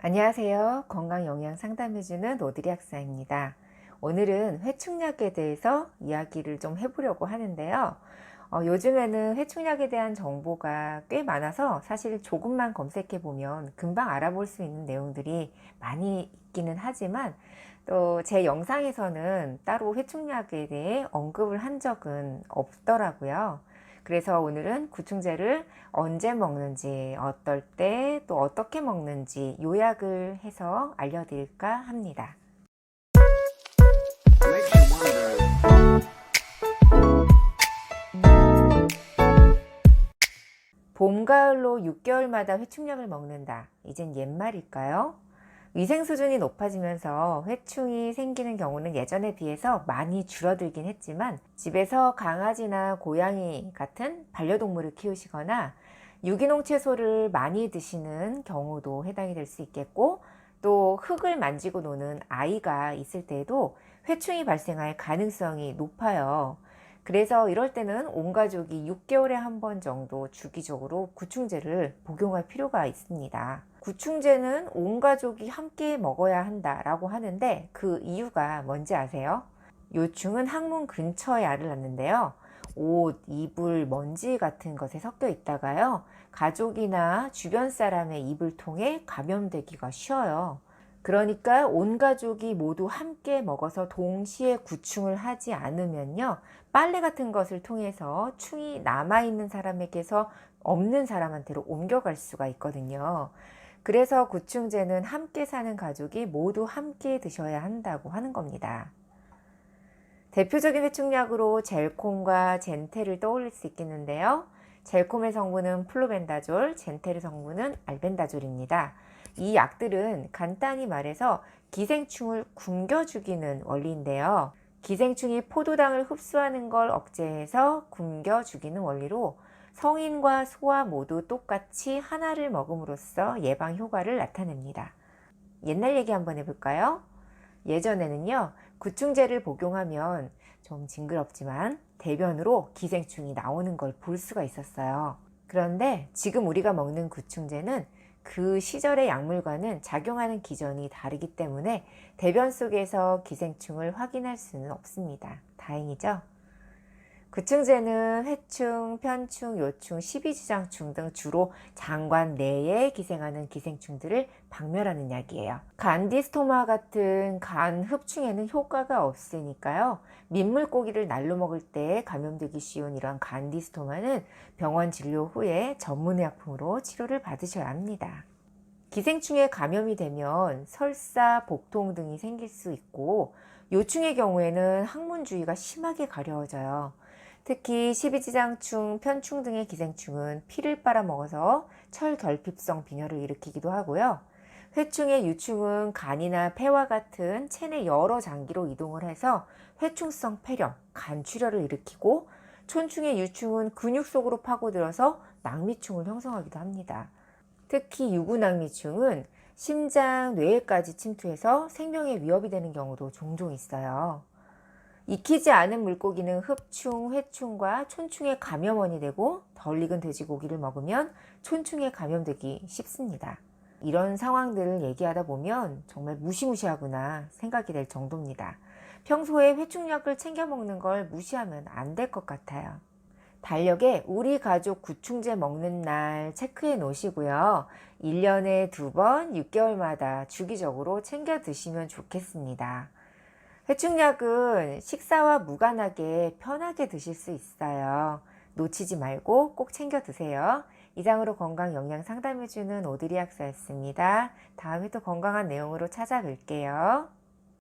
안녕하세요. 건강 영양 상담해주는 오드리 학사입니다. 오늘은 회충약에 대해서 이야기를 좀 해보려고 하는데요. 어, 요즘에는 회충약에 대한 정보가 꽤 많아서 사실 조금만 검색해 보면 금방 알아볼 수 있는 내용들이 많이 있기는 하지만 또 제 영상에서는 따로 회충약에 대해 언급을 한 적은 없더라고요. 그래서 오늘은 구충제를 언제 먹는지, 어떨 때, 또 어떻게 먹는지 요약을 해서 알려드릴까 합니다. 봄, 가을로 6개월마다 회충약을 먹는다. 이젠 옛말일까요? 위생 수준이 높아지면서 회충이 생기는 경우는 예전에 비해서 많이 줄어들긴 했지만 집에서 강아지나 고양이 같은 반려동물을 키우시거나 유기농 채소를 많이 드시는 경우도 해당이 될 수 있겠고 또 흙을 만지고 노는 아이가 있을 때에도 회충이 발생할 가능성이 높아요. 그래서 이럴 때는 온 가족이 6개월에 한 번 정도 주기적으로 구충제를 복용할 필요가 있습니다. 구충제는 온 가족이 함께 먹어야 한다라고 하는데 그 이유가 뭔지 아세요? 요충은 항문 근처에 알을 낳는데요. 옷, 이불, 먼지 같은 것에 섞여 있다가요. 가족이나 주변 사람의 입을 통해 감염되기가 쉬워요. 그러니까 온 가족이 모두 함께 먹어서 동시에 구충을 하지 않으면요. 빨래 같은 것을 통해서 충이 남아있는 사람에게서 없는 사람한테로 옮겨갈 수가 있거든요. 그래서 구충제는 함께 사는 가족이 모두 함께 드셔야 한다고 하는 겁니다. 대표적인 회충약으로 젤콤과 젠테를 떠올릴 수 있겠는데요. 젤콤의 성분은 플로벤다졸, 젠테의 성분은 알벤다졸입니다. 이 약들은 간단히 말해서 기생충을 굶겨 죽이는 원리인데요. 기생충이 포도당을 흡수하는 걸 억제해서 굶겨 죽이는 원리로 성인과 소아 모두 똑같이 하나를 먹음으로써 예방 효과를 나타냅니다. 옛날 얘기 한번 해볼까요? 예전에는요, 구충제를 복용하면 좀 징그럽지만 대변으로 기생충이 나오는 걸 볼 수가 있었어요. 그런데 지금 우리가 먹는 구충제는 그 시절의 약물과는 작용하는 기전이 다르기 때문에 대변 속에서 기생충을 확인할 수는 없습니다. 다행이죠? 구충제는 회충, 편충, 요충, 십이지장충 등 주로 장관 내에 기생하는 기생충들을 박멸하는 약이에요. 간디스토마 같은 간 흡충에는 효과가 없으니까요. 민물고기를 날로 먹을 때 감염되기 쉬운 이런 간디스토마는 병원 진료 후에 전문의약품으로 치료를 받으셔야 합니다. 기생충에 감염이 되면 설사, 복통 등이 생길 수 있고 요충의 경우에는 항문 주위가 심하게 가려워져요. 특히 십이지장충, 편충 등의 기생충은 피를 빨아먹어서 철결핍성 빈혈을 일으키기도 하고요. 회충의 유충은 간이나 폐와 같은 체내 여러 장기로 이동을 해서 회충성 폐렴, 간출혈을 일으키고 촌충의 유충은 근육 속으로 파고들어서 낙미충을 형성하기도 합니다. 특히 유구낙미충은 심장, 뇌에까지 침투해서 생명에 위협이 되는 경우도 종종 있어요. 익히지 않은 물고기는 흡충, 회충과 촌충의 감염원이 되고 덜 익은 돼지고기를 먹으면 촌충에 감염되기 쉽습니다. 이런 상황들을 얘기하다 보면 정말 무시무시하구나 생각이 될 정도입니다. 평소에 회충약을 챙겨 먹는 걸 무시하면 안 될 것 같아요. 달력에 우리 가족 구충제 먹는 날 체크해 놓으시고요. 1년에 두 번 6개월마다 주기적으로 챙겨 드시면 좋겠습니다. 회충약은 식사와 무관하게 편하게 드실 수 있어요. 놓치지 말고 꼭 챙겨 드세요. 이상으로 건강 영양 상담해주는 오드리 학사였습니다. 다음에 또 건강한 내용으로 찾아뵐게요.